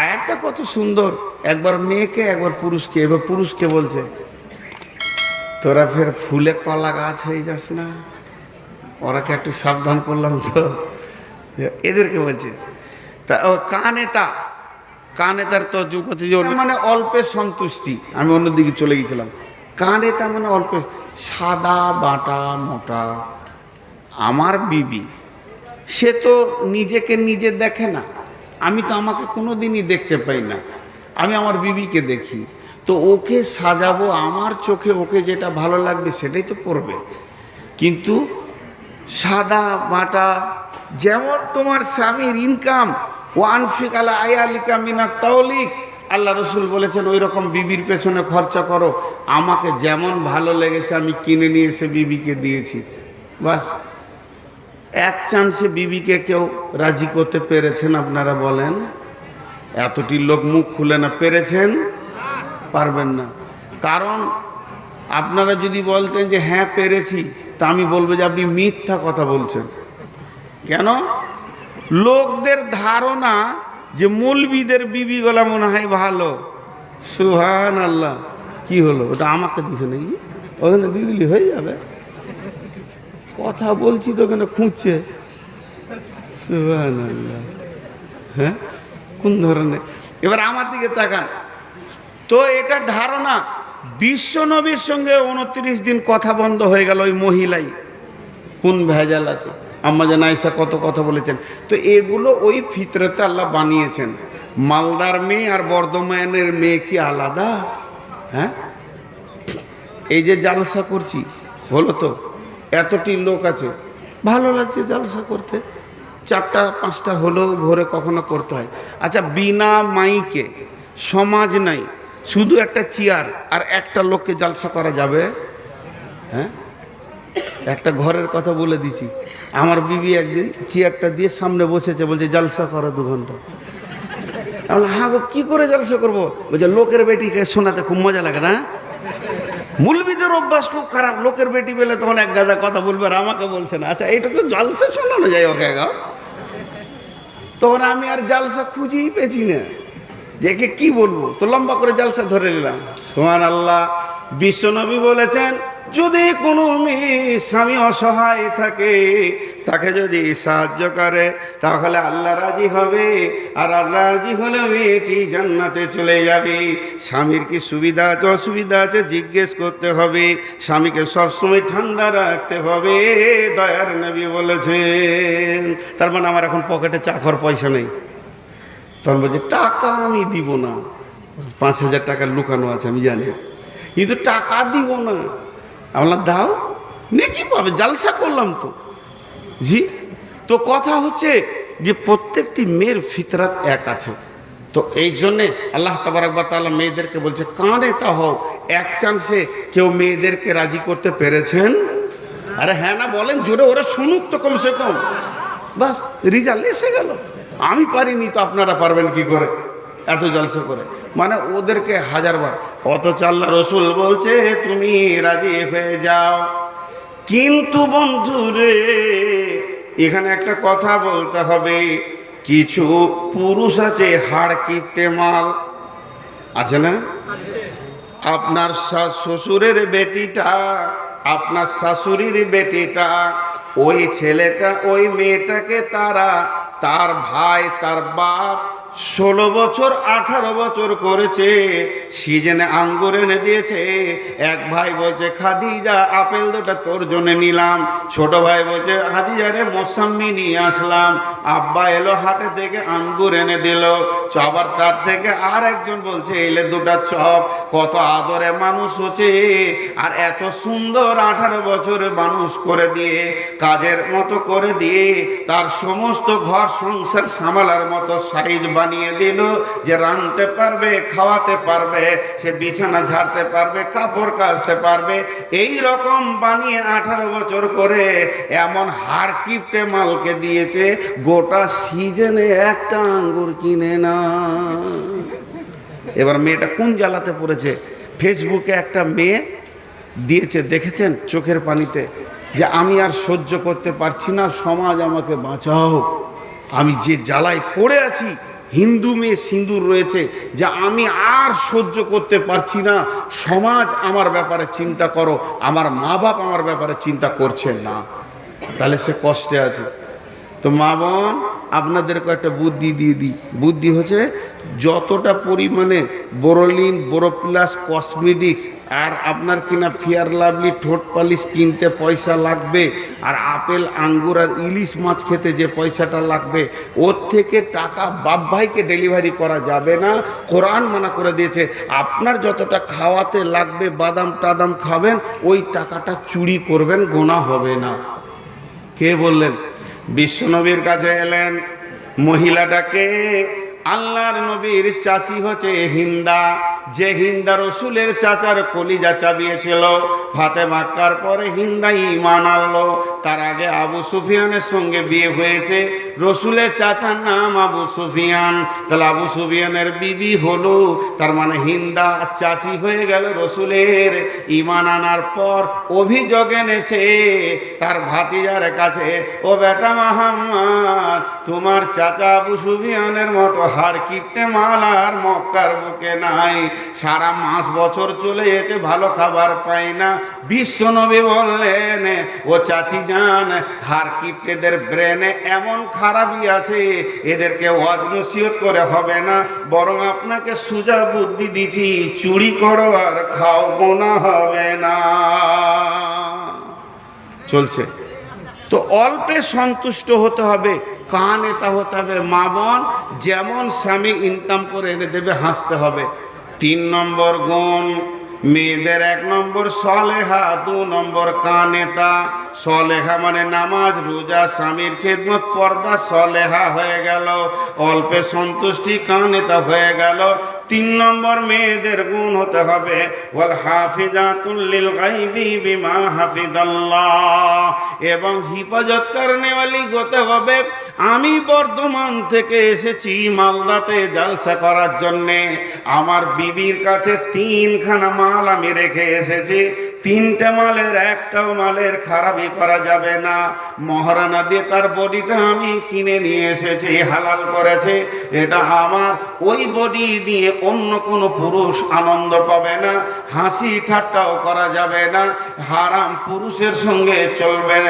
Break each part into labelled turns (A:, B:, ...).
A: আয়াতটা কত সুন্দর। একবার মেয়েকে, একবার পুরুষকে। এবার পুরুষকে বলছে, তোরা ফের ফুলে কলা গাছ হয়ে যাস না। ওরাকে একটু সাবধান করলাম তো? এদেরকে বলছে, তা ও কানে তা, কানে তার তর্জম করতে মানে অল্পের সন্তুষ্টি। আমি অন্যদিকে চলে গেছিলাম। কানে তা মানে অল্প, সাদা বাটা মোটা। আমার বিবি, সে তো নিজেকে নিজে দেখে না। আমি তো আমাকে কোনো দিনই দেখতে পাই না। আমি আমার বিবিকে দেখি। তো ওকে সাজাবো, আমার চোখে ওকে যেটা ভালো লাগবে সেটাই তো পড়বে। কিন্তু সাদা বাটা, যেমন তোমার স্বামীর ইনকাম ওয়ান ফিকালা আয়ালিকা মিনা তাওলিক, আল্লাহ রসুল বলেছেন ওই রকম বিবির পেছনে খরচা করো। আমাকে যেমন ভালো লেগেছে, আমি কিনে নিয়ে এসে বিবিকে দিয়েছি। বাস। এক চান্সে বিবিকে কেউ রাজি করতে পেরেছেন আপনারা বলেন? এতটি লোক মুখ খুলে না, পেরেছেন? পারবেন না। কারণ আপনারা যদি বলতেন যে হ্যাঁ পেরেছি, তা আমি বলব যে, আপনি মিথ্যা কথা বলছেন। কেন? লোকদের ধারণা যে মৌলবিদের বিবিগুলা মনে হয় ভালো। সুহান আল্লাহ কি হলো? ওটা আমাকে দিছে নাকি? ওখানে দিলি হয়ে যাবে। কথা বলছি তো ওখানে খুঁজছে? হ্যাঁ? কোন ধরনের? এবার আমার দিকে তাকান। তো এটা ধারণা বিশ্ব নবীর সঙ্গে উনত্রিশ দিন কথা বন্ধ হয়ে গেল ওই মহিলাই। কোন ভেজাল আছে? আম্মাজান আয়সা কত কথা বলেছেন। তো এগুলো ওই ফিতরতে আল্লাহ বানিয়েছেন। মালদার মেয়ে আর বর্ধমানের মেয়ে কি আলাদা? হ্যাঁ? এই যে জালসা করছি, হলো তো? এতটি লোক আছে, ভালো লাগছে জালসা করতে। চারটা, পাঁচটা হলেও ভোরে কখনো করতে হয়। আচ্ছা বিনা মাইকে সমাজ নাই, শুধু একটা চেয়ার আর একটা লোককে জালসা করা যাবে? হ্যাঁ? একটা ঘরের কথা বলে দিছি। আমার বিবি একদিন চেয়ারটা দিয়ে সামনে বসেছে, বলছে, জালসা করা দু ঘণ্টা। আমি হ্যাঁ গো, কী করে জালসা করব? বলছে, লোকের বেটিকে শোনাতে খুব মজা লাগে না? মুলবিদের অভ্যাস খুব খারাপ, লোকের বেটি পেলে তখন এক গাদা কথা বলবে আর আমাকে বলছে না। আচ্ছা এইটুকু জালসা শোনানো যায় ওকে গা। তখন আমি আর জালসা খুঁজেই পেছি না। যে কি বলব? তো লম্বা করে জালসা ধরে নিলাম। সোহান আল্লাহ বিশ্বনবী বলেছেন, যদি কোনো মেয়ে স্বামী অসহায় থাকে, তাকে যদি সাহায্য করে, তাহলে আল্লাহ রাজি হবে। আর আল্লাহ রাজি হলে মেয়েটি জান্নাতে চলে যাবে। স্বামীর কি সুবিধা আছে, অসুবিধা আছে, জিজ্ঞেস করতে হবে। স্বামীকে সবসময় ঠান্ডা রাখতে হবে। দয়ার নবী বলেছেন, তার মানে আমার এখন পকেটে চাকর পয়সা নেই। তখন বলছে, টাকা আমি দিব না। পাঁচ হাজার টাকা লুকানো আছে, আমি জানি। কিন্তু টাকা দিব না। আমরা দাও নেকি পাবে? জালসা করলাম তো। জি, তো কথা হচ্ছে যে প্রত্যেকটি মেয়ের ফিতরাত এক আছে। তো এই জন্যে আল্লাহ তাবারাকবা তাআলা মেয়েদেরকে বলছে কানে তা হও, এক চান্সে কেউ মেয়েদেরকে রাজি করতে পেরেছেন? আরে হ্যাঁ না, বলেন, জোরে ওরা শুনুক তো কমসে কম। বাস, রিজাল্ট এসে গেল। আমি পারিনি তো আপনারা পারবেন কি করে? এত জলসা করে। মানে ওদেরকে হাজারবার অত চাল্লা রসুল বলছে, তুমি রাজি হয়ে যাও। কিন্তু বন্ধুরে এখানে একটা কথা বলতে হবে। কিছু পুরুষ আছে, হাড় কিপটে মাল। আছে না? আপনার শ্বশুরের বেটিটা, আপনার শাশুড়ির বেটিটা, ওই ছেলেটা, ওই মেয়েটাকে তারা, তার ভাই, তার বাপ ষোলো বছর, আঠারো বছর করেছে, সিজনে আঙ্গুর এনে দিয়েছে। এক ভাই বলছে, খাদিজা, আপেল দুটা তোর জন্য নিলাম। ছোট ভাই বলছে, খাদিজা রে, মৌসাম্মি নিয়ে আসলাম। আব্বা এলো হাটে থেকে আঙ্গুর এনে দিল। আবার তার থেকে আর একজন বলছে, এলে দুটা চপ, কত আদরে মানুষ হচ্ছে আর এত সুন্দর আঠারো বছরে মানুষ করে দিয়ে, কাজের মতো করে দিয়ে, তার সমস্ত ঘর সংসার সামালার মতো সাইজ বানিয়ে দিল, যে রাঁধতে পারবে, খাওয়াতে পারবে, সে বিছানা ঝাড়তে পারবে, কাপড় কাচতে পারবে। এই রকম বানিয়ে আঠারো বছর করে এমন হাড় কিপটে মালকে দিয়েছে, গোটা সিজনে একটা আঙ্গুর কিনে না। এবার মেয়েটা কোন জ্বালাতে পড়েছে? ফেসবুকে একটা মেয়ে দিয়েছে, দেখেছেন চোখের পানিতে, যে আমি আর সহ্য করতে পারছি না, সমাজ আমাকে বাঁচাও। আমি যে জ্বালায় পড়ে আছি হিন্দু মেয়ে সিঁদুর রয়েছে যে আমি আর সহ্য করতে পারছি না। সমাজ আমার ব্যাপারে চিন্তা করো, আমার মা বাপ আমার ব্যাপারে চিন্তা করছে না। তাহলে সে কষ্টে আছে। তো মা বোন আপনাদেরকে একটা বুদ্ধি দিয়ে দিই। বুদ্ধি হচ্ছে যতটা পরিমাণে বোরোলিন বোরোপ্লাস কসমেটিক্স আর আপনার কিনা ফেয়ার লাভলি ঠোঁট পালিশ কিনতে পয়সা লাগবে আর আপেল, আঙ্গুর আর ইলিশ মাছ খেতে যে পয়সাটা লাগবে, ওর থেকে টাকা বাপ ভাইকে ডেলিভারি করা যাবে না। কোরআন মানা করে দিয়েছে, আপনার যতটা খাওয়াতে লাগবে, বাদাম টাদাম খাবেন, ওই টাকাটা চুরি করবেন, গোনা হবে না। কে বললেন? বিশ্বনবীর কাছে এলেন মহিলাটাকে আল্লাহর নবীর চাচি হচ্ছে হিন্দা। যে হিন্দা রসুলের চাচার কলিজা চাবিয়েছিল ফাতে মাক্কার পরে হিন্দা ইমান আনলো। তার আগে আবু সুফিয়ানের সঙ্গে বিয়ে হয়েছে। রসুলের চাচার নাম আবু সুফিয়ান। তাহলে আবু সুফিয়ানের বিবি হলো, তার মানে হিন্দা চাচি হয়ে গেল রসুলের ইমান আনার পর অভিযোগ এনেছে তার ভাতিজার কাছে, ও বেটা মাহাম্মদ, তোমার চাচা আবু সুফিয়ানের মতো হাড় কিপটে মাল আর মক্কার বুকে নাই। সারা মাস বছর চলে যেতে ভালো খাবার পাই না। বিশ্ব নবী বললেন, ও চাচি যান হাড় কিপটেদের ব্রেনে এমন খারাপই আছে, এদেরকে ওয়াজ নসিহত করে হবে না। বরং আপনাকে সুজা বুদ্ধি দিছি চুরি করো আর খাও, গোনা হবে না। চলছে। তো অল্পে সন্তুষ্ট হতে হবে, কান এটা হতে হবে, মা বোন যেমন স্বামী ইনকাম করে এনে দেবে, হাসতে হবে। তিন নম্বর গুণ, মেয়েদের এক নম্বর সলেহা, দু নম্বর কানেতা। সলেহা মানে নামাজ, রোজা, স্বামীর খেদমত, পর্দা, সলেহা হয়ে গেল। অল্পে সন্তুষ্টি, কানেতা হয়ে গেল। তিন নম্বর মেয়েদের গুণ হতে হবে। বল হাফিজাতুল্লিল গাইবি বিমা হাফিজাল্লাহ এবং হিফাজত কারণেওয়ালি গোতে হবে। আমি বর্ধমান থেকে এসেছি মালদাতে জালসা করার জন্যে। আমার বিবির কাছে তিনখানা মাল আমি রেখে এসেছি। তিনটে মালের, একটাও মালের খারাপই করা যাবে না। মহারানা দিয়ে তার বডিটা আমি কিনে নিয়ে এসেছি, হালাল করেছে। এটা আমার, ওই বডি দিয়ে অন্য কোনো পুরুষ আনন্দ পাবে না, হাসি ঠাট্টাও করা যাবে না। হারাম পুরুষের সঙ্গে চলবে।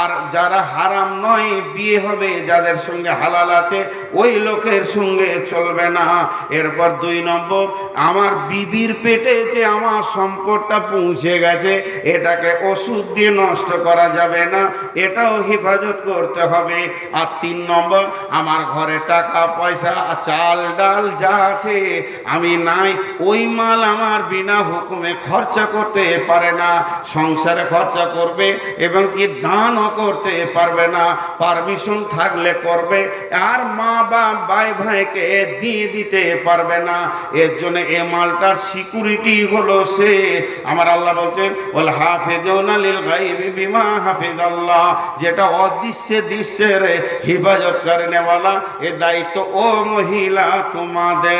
A: আর যারা হারাম নয়, বিয়ে হবে, যাদের সঙ্গে হালাল আছে, ওই লোকের সঙ্গে চলবে না। এরপর দুই নম্বর, আমার বিবির পেটে যে আমার সম্পদটা পৌঁছে গেছে এটাকে ওষুধ দিয়ে নষ্ট করা যাবে না, এটাও হেফাজত করতে হবে। আর তিন নম্বর, আমার ঘরে টাকা, পয়সা, চাল, ডাল যা আছে, আমি নাই, ওই মাল আমার বিনা হুকুমে খরচা করতে পারে না, সংসারে খরচা করবে এবং কি দানও করতে পারবে না, পারমিশন থাকলে করবে, আর মা বা ভাই ভাইকে দিয়ে দিতে পারবে না। এর জন্য এ মালটার সিকিউরিটি হলো সে। আমার আল্লাহ বলছেন বল হাফেজন গাইবি যেটা অদৃশ্যে দৃশ্যের হেফাজত করে নেওয়ালা এ দায়িত্ব ও মহিলা তোমাদের।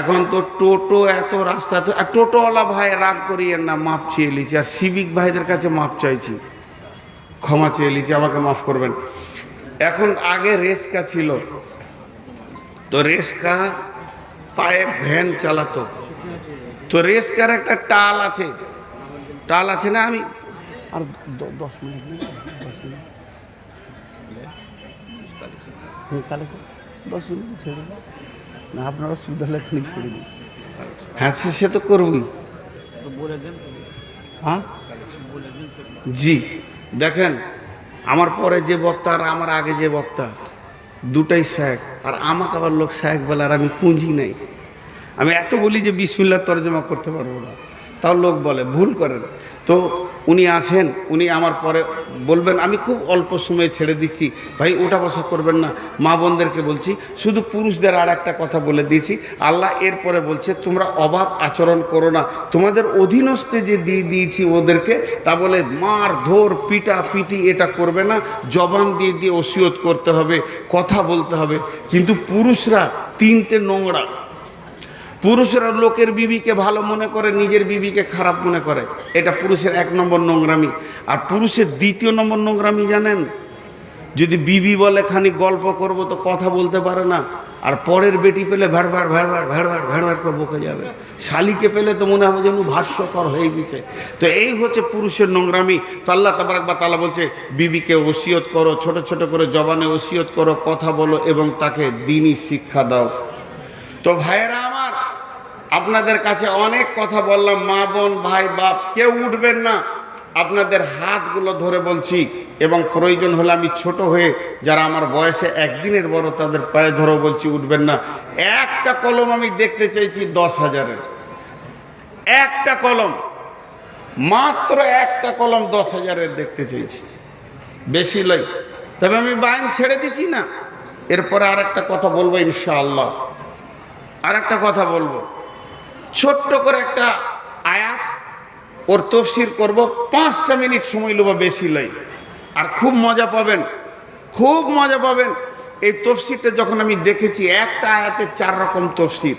A: এখন তো টোটো এত রাস্তাতে আর টোটোওয়ালা ভাই রাগ করিয়ে না, মাপ চেয়ে লিছি আর সিভিক ভাইদের কাছে মাপ চাইছি। ক্ষমা চেয়ে লিছি আমাকে মাফ করবেন। এখন আগে রেস্কা ছিল, তো রেস্কা পায়ে ভ্যান চালাতো। তো রেস্কার একটা টাল আছে। টাল আছে না আমি? আর দশ মিনিট দশ মিনিট। ছেড়ে। না আপনার অসুবিধা এখনই ছেড়ে দিন। হ্যাঁ সে- সে তো করবই। হ্যাঁ? জি দেখেন আমার পরে যে বক্তা আর আমার আগে যে বক্তা দুটাই শেখ আর আমাকে আবার লোক শেখ বলে আর আমি পুঁজি নেই। আমি এত বলি যে বিসমিল্লা তরজমা করতে পারব না। তাও লোক বলে, ভুল করেন। তো উনি আছেন, উনি আমার পরে বলবেন, আমি খুব অল্প সময়ে ছেড়ে দিচ্ছি। ভাই, ওটা বসা করবেন না। মা বোনদেরকে বলছি, শুধু পুরুষদের আর একটা কথা বলে দিয়েছি। আল্লাহ এরপরে বলছে, তোমরা অবাধ আচরণ করো না। তোমাদের অধীনস্থে যে দিয়ে দিয়েছি ওদেরকে, তা বলে, মার, ধর, পিটা, পিটি, এটা করবে না। জবান দিয়ে দিয়ে ওসিয়ত করতে হবে, কথা বলতে হবে। কিন্তু পুরুষরা তিনটে নোংরা। পুরুষরা লোকের বিবিকে ভালো মনে করে, নিজের বিবিকে খারাপ মনে করে। এটা পুরুষের এক নম্বর নোংরামি। আর পুরুষের দ্বিতীয় নম্বর নোংরামি জানেন? যদি বিবি বলে খানিক গল্প করব তো কথা বলতে পারে না, আর পরের বেটি পেলে ভ্যাড় ভ্যাড় ভ্যাড় ভ্যাড় করে বকে যাবে। শালিকে পেলে তো মনে হবে যেন ভাষ্যকর হয়ে গেছে। তো এই হচ্ছে পুরুষের নোংরামি। তো আল্লাহ তাবারাক বা তালা বলছে, বিবিকে ওসিয়ত করো, ছোট ছোট করে জবানে ওসিয়ত করো, কথা বলো এবং তাকে দিনই শিক্ষা দাও। তো ভাইয়েরা আমার আপনাদের কাছে অনেক কথা বললাম, মা, বোন, ভাই, বাপ, কেউ উঠবেন না। আপনাদের হাতগুলো ধরে বলছি, এবং প্রয়োজন হলে আমি ছোট হয়ে যারা আমার বয়সে একদিনের বড় তাদের পায়ে ধরে বলছি উঠবেন না। একটা কলম আমি দেখতে চাইছি দশ হাজারের। একটা কলম, মাত্র একটা কলম দশ হাজারের দেখতে চাইছি। বেশি লই। তবে আমি বাইন ছেড়ে দিচ্ছি না। এরপরে আর একটা কথা বলব ইনশাআল্লাহ। আর একটা কথা বলব। ছোট্ট করে একটা আয়াত, ওর তফসির করব, পাঁচটা মিনিট সময় নেব বেশি লাই। আর খুব মজা পাবেন, খুব মজা পাবেন। এই তফসিরটা যখন আমি দেখেছি, একটা আয়াতে চার রকম তফসির।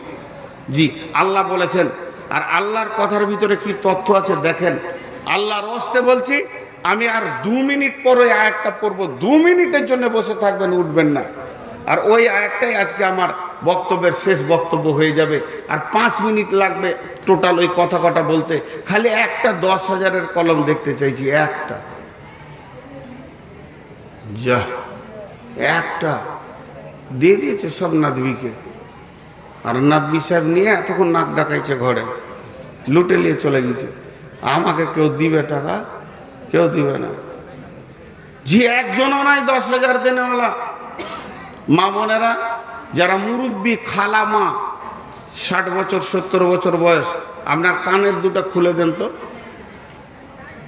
A: জি, আল্লাহ বলেছেন, আর আল্লাহর কথার ভিতরে কি তথ্য আছে দেখেন। আল্লাহর অস্তে বলছি, আমি আর দু মিনিট পরে আয়াতটা পড়ব, দু মিনিটের জন্য বসে থাকবেন, উঠবেন না। আর ওই আয়াতটাই আজকে আমার বক্তব্যের শেষ বক্তব্য হয়ে যাবে। আর পাঁচ মিনিট লাগবে টোটাল ওই কথা কটা বলতে। খালি একটা দশ হাজারের কলম দেখতে চাইছি, একটা। যা, একটা। দিয়ে দিয়েছে সব নাদবিকে আর নাদবি সাহেব নিয়ে এতক্ষণ নাক ডাকাইছে ঘরে। লুটে নিয়ে চলে গেছে। আমাকে কেউ দিবে টাকা? কেউ দিবে না। জি একজনও নাই, দশ হাজার দেনেওয়ালা। মা বোনেরা, যারা মুরব্বী, খালা, মা, ষাট বছর, সত্তর বছর বয়স, আপনার কানের দুটা খুলে দেন তো।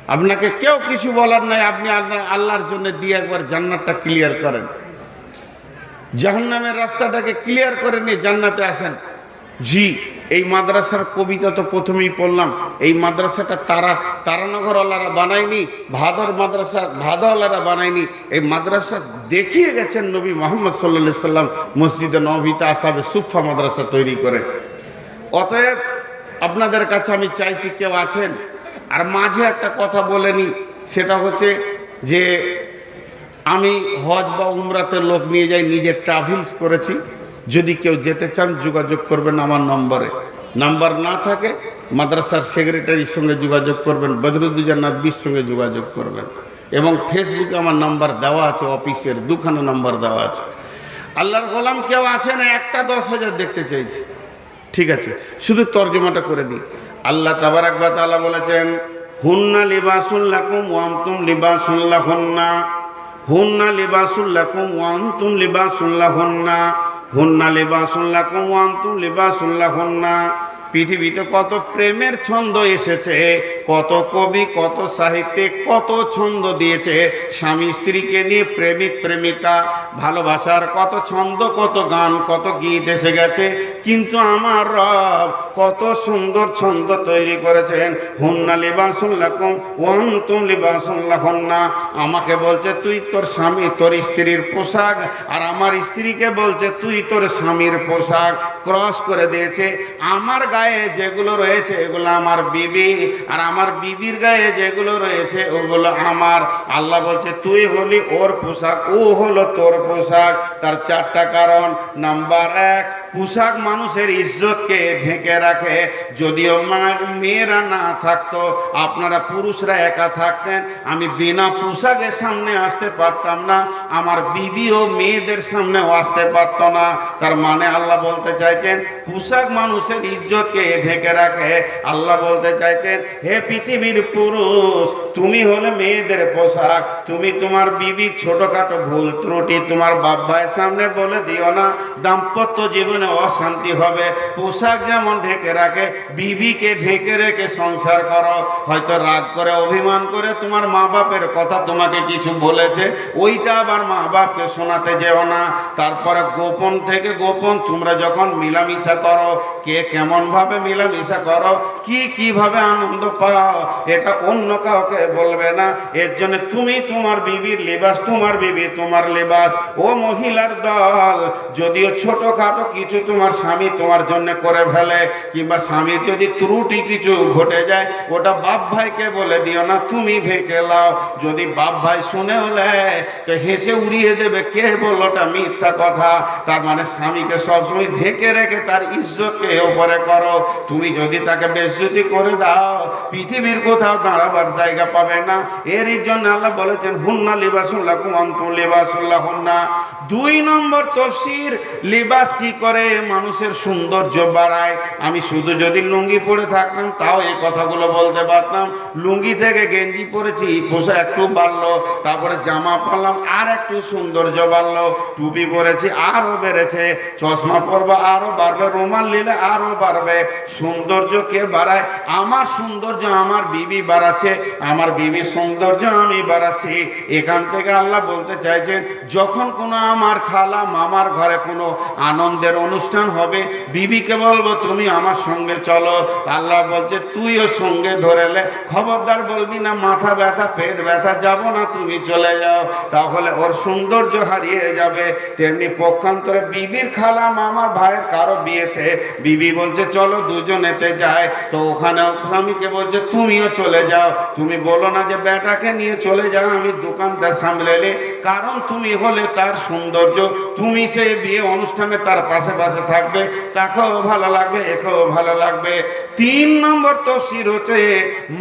A: আপনাকে কেউ কিছু বলার নাই, আপনি আল্লাহর জন্য দিয়ে একবার জান্নাতটা ক্লিয়ার করেন। জাহান্নামের রাস্তাটাকে ক্লিয়ার করে নিয়ে জান্নাতে আসেন। জি। এই মাদ্রাসার কবিতা তো প্রথমেই পড়লাম। এই মাদ্রাসাটা তারা, তারানগরওয়ালারা বানায়নি, ভাদর মাদ্রাসা, ভাদওয়ালারা বানায়নি। এই মাদ্রাসা দেখিয়ে গেছেন নবী মোহাম্মদ সাল্লা সাল্লাম মসজিদে নবিতা আসাবে সুফা মাদ্রাসা তৈরি করে। অতএব আপনাদের কাছে আমি চাইছি কেউ আছেন? আর মাঝে একটা কথা বলেনি সেটা হচ্ছে যে আমি হজ বা উমরাতে লোক নিয়ে যাই নিজে ট্রাভেলস করেছি। যদি কেউ যেতে চান, যোগাযোগ করবেন আমার নম্বরে। নাম্বার না থাকে, মাদ্রাসার সেক্রেটারির সঙ্গে যোগাযোগ করবেন বদরুদ্দুজা নাদবির সঙ্গে যোগাযোগ করবেন। এবং ফেসবুকে আমার নাম্বার দেওয়া আছে, অফিসের দুখানা নাম্বার দেওয়া আছে। আল্লাহর গোলাম কেউ আছে না? একটা দশ হাজার দেখতে চাইছি। ঠিক আছে, শুধু তর্জমাটা করে দিই। আল্লাহ তাবারাক বা তাআলা বলেছেন, হুন্না লিবাসুল্লাকুম ওয়ান্তুম লিবাসুল্লাহুন্না হুন্না লিবাসুল্লাকুম ওয়ান্তুম লিবাসুল্লাহুন্না হুন্না লিবাসুল্লাকুম ওয়ান্তুম লিবাসুল্লাহুন্না পৃথিবীতে কত প্রেমের ছন্দ এসেছে, কত কবি, কত সাহিত্যে কত ছন্দ দিয়েছে, স্বামী স্ত্রীকে নিয়ে প্রেমিক প্রেমিকা, ভালোবাসার কত ছন্দ, কত গান, কত গীত এসে গেছে, কিন্তু আমার রব কত সুন্দর ছন্দ তৈরি করেছেন। হুন্না লিবাসুল্লাকুম ওয়ান্তুম লিবাসুল্লাহুন্না আমাকে বলছে, তুই তোর স্বামী, তোর স্ত্রীর পোশাক। আর আমার স্ত্রীকে বলছে, তুই তোর স্বামীর পোশাক ক্রস করে দিয়েছে। আমার গায়ে যেগুলো রয়েছে, এগুলো আমার বিবি। আর আমার বিবির গায়ে যেগুলো রয়েছে, ওগুলো আমার। আল্লাহ বলছে, তুই হলি ওর পোশাক, ও হলো তোর পোশাক। তার চারটা কারণ। নাম্বার এক, পোশাক মানুষের ইজ্জতকে ঢেকে রাখে। যদিও মেয়েরা না থাকতো, আপনারা পুরুষরা একা থাকতেন, আমি বিনা পোশাকের সামনে আসতে পারতাম না, আমার বিবি ও মেয়েদের সামনেও আসতে পারতো না। তার মানে আল্লাহ বলতে চাইছেন, পোশাক মানুষের ইজ্জতকে ঢেকে রাখে। আল্লাহ বলতে চাইছেন, হে পৃথিবীর পুরুষ, তুমি হলে মেয়েদের পোশাক, তুমি তোমার বিবির ছোটখাটো ভুল ত্রুটি তোমার বাপ ভাইয়ের সামনে বলে দিও না। দাম্পত্য জীবনে অশান্তি হবে। পোশাক যেমন ঢেকে রাখে, বিবিকে ঢেকে রেখে সংসার করো। হয়তো রাগ করে, অভিমান করে তোমার মা বাপের কথা তোমাকে কিছু বলেছে, ওইটা আবার মা বাপকে শোনাতে যেও না। তারপরে গোপন থেকে গোপন তোমরা যখন মিলামিশা করো, কে কেমন কীভাবে মিলামিশা করো? কি কীভাবে আনন্দ পাও? এটা অন্য কাউকে বলবে না। এর জন্য তুমি তোমার বিবির লিবাস, তোমার বিবি তোমার লিবাস। ও মহিলার দল, যদিও ছোটখাটো কিছু তোমার স্বামী তোমার জন্য করে ফেলে, কিংবা স্বামীর যদি ত্রুটি কিছু ঘটে যায়, ওটা বাপ ভাইকে বলে দিও না, তুমি ঢেকে লাও। যদি বাপ ভাই শুনে হলে তো হেসে উড়িয়ে দেবে, কে বলল ওটা মিথ্যা কথা? তার মানে স্বামীকে সবসময় ঢেকে রেখে তার ইজ্জতকে ওপরে করো। তুমি যদি তাকে বেজ্জতি করে দাও, পৃথিবীর কোথাও দাঁড়াবার জায়গা পাবে না। এর জন্য আল্লাহ বলেছেন, হুন্না কুমন্তুম লিবাসুল্লাহ হুন্না দুই নম্বর তফসির, লিবাস কি করে মানুষের সৌন্দর্য বাড়ায়? আমি শুধু যদি লুঙ্গি পরে থাকতাম, তাও এই কথাগুলো বলতে পারতাম। লুঙ্গি থেকে গেঞ্জি পরেছি পোষা একটু বাড়লো, তারপরে জামা পরলাম, আর একটু সৌন্দর্য বাড়লো। টুপি পরেছি, আরও বেড়েছে, চশমা পরবো, আরও বাড়বে, রুমাল নিলে আরও বাড়বে। সৌন্দর্য কে বাড়ায়। আমার সৌন্দর্য আমার বিবি বাড়াচ্ছে, আমার বিবি সৌন্দর্য আমি বাড়াচ্ছি। এখান থেকে আল্লাহ বলতে চাইছেন, যখন কোনো আমার খালা মামার ঘরে কোনো আনন্দের অনুষ্ঠান হবে, বিবিকে বলব, তুমি আমার সঙ্গে চলো। আল্লাহ বলছে, তুইও সঙ্গে ধরেলে খবরদার বলবি না, মাথা ব্যথা, পেট ব্যথা, যাব না, তুমি চলে যাও। তাহলে ওর সৌন্দর্য হারিয়ে যাবে। তেমনি পক্ষান্তরে বিবির খালা মামার ভাইয়ের কারও বিয়েতে বিবি বলছে, চলো দুজনেতে যায় তো ওখানে স্বামীকে বলছে, তুমিও চলে যাও। তুমি বলো না যে, বেটাকে নিয়ে চলে যাও, আমি দোকানটা সামলে সামলেলে কারণ তুমি হলে তার সৌন্দর্য, তুমি সেই বিয়ে অনুষ্ঠানে তার পাশে পাশে থাকবে। তাকেও ভালো লাগবে, একেও ভালো লাগবে। তিন নম্বর তফসির হচ্ছে,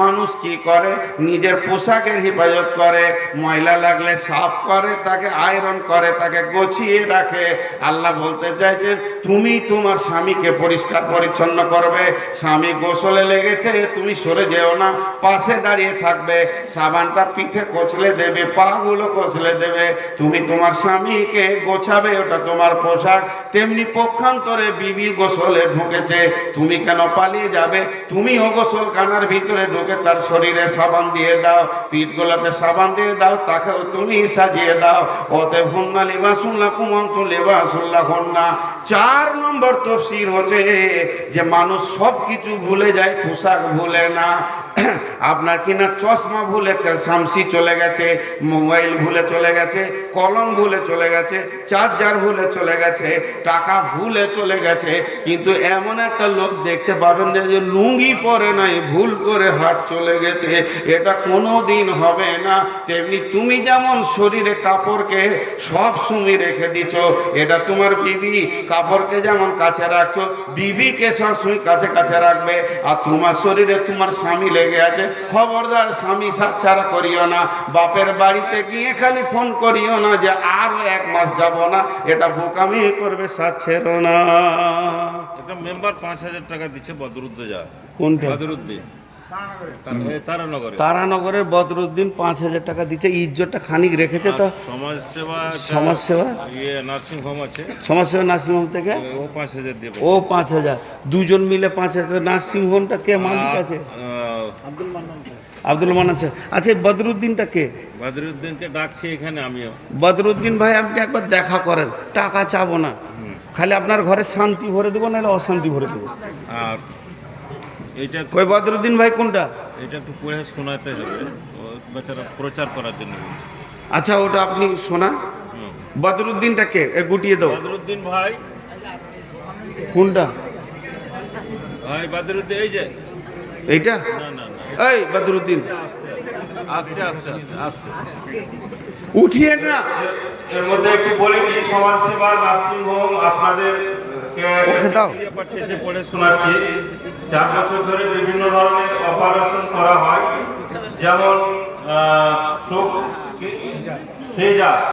A: মানুষ কি করে? নিজের পোশাকের হেফাজত করে, ময়লা লাগলে সাফ করে, তাকে আয়রন করে, তাকে গছিয়ে রাখে। আল্লাহ বলতে চাইছেন, তুমি তোমার স্বামীকে পরিষ্কার পরিচ্ছন্ন করবে। স্বামী গোসলে লেগেছে, তুমি সরে যেও না, পাশে দাঁড়িয়ে থাকবে। সাবানটা পিঠে কচলে দেবে, পাগুলো কচলে দেবে। তুমি তোমার স্বামীকে গোছাবে, ওটা তোমার পোশাক। তেমনি পক্ষান্তরে বিবি গোসলে ঢুকেছে। তুমি কেন পালিয়ে যাবে? তুমিও গোসল কানার ভিতরে ঢুকে তার শরীরে সাবান দিয়ে দাও। পিঠ গোলাতে সাবান দিয়ে দাও, তাকেও তুমি সাজিয়ে দাও। ওতে ভুন্না লিবাসুল্লাহ কুমন্তু লিবাসুল্লাহ না চার নম্বর তফসির হচ্ছে যে মানুষ সব কিছু ভুলে যায়, পোশাক ভুলে না। আপনার কিনা চশমা ভুলে, শামসি চলে গেছে, মোবাইল ভুলে চলে গেছে, কলম ভুলে চলে গেছে, চার্জার ভুলে চলে গেছে, টাকা ভুলে চলে গেছে। কিন্তু এমন একটা লোক দেখতে পাবেন যে লুঙ্গি পরে নাই, ভুল করে হাট চলে গেছে। এটা কোনো দিন হবে না। তেমনি তুমি যেমন শরীরে কাপড়কে সব সময় রেখে দিছ, এটা তোমার বিবি, কাপড়কে যেমন কাছে রাখছো, বিবিকে সবসময় কাছে কাছে রাখবে আর তোমার শরীরে তোমার স্বামী লেগে আছে খবরদার স্বামী সাচ্ছাড়া করিও না বাপের বাড়িতে গিয়ে খালি ফোন করিও না যে আরও এক মাস যাব না এটা বোকামি করবে সাচ্ছেরও না।
B: একটা মেম্বার পাঁচ হাজার টাকা দিচ্ছে বদরুদ্দোজা।
A: কোনটা?
B: বদরুদ্দিন এ তারানগরে
A: তারানগরের বদরুদ্দিন পাঁচ হাজার টাকা দিচ্ছে ইজ্জতটা খানিক রেখেছে তো।
B: সমাজ সেবা
A: সমাজসেবা?
B: ইয়ে নার্সিং হোম আছে।
A: সমাজসেবা নার্সিংহোম থেকে?
B: ও পাঁচ হাজার দিয়ে
A: ও পাঁচ হাজার। দুজন মিলে পাঁচ হাজার। নার্সিংহোমটা কে মালিক আছে? আব্দুল মানান স্যার। আচ্ছা এই বদরুদ্দিনটা কে?
B: বদরুদ্দিনকে ডাকছি এখানে আমিও।
A: বদরুদ্দিন ভাই আপনি একবার দেখা করেন। টাকা চাবো না। খালি আপনার ঘরে শান্তি ভরে দেবো নাহলে অশান্তি ভরে দেবো।
B: আর এইটা
A: কই বদরুদ্দিন ভাই কোনটা?
B: এটা একটু পড়ে শোনাতে হবে। বেচারা প্রচার করার জন্য
A: আচ্ছা ওটা আপনি শোনান। বদরুদ্দিনটা কে? এ গুটিয়ে দাও।
B: বদরুদ্দিন ভাই।
A: কোনটা?
B: ভাই বদরুদ্দিন এই যে।
A: এইটা?
B: না না না।
A: এই বদরুদ্দিন।
B: আসছে আসছে আসছে আসছে।
A: উঠিয়ে না।
B: এর মধ্যে একটু বলে সেবা নার্সিং হোম আপনাদের
A: ওকে
B: শোনাচ্ছি চার বছর ধরে বিভিন্ন ধরনের অপারেশন করা হয় যেমন সেজা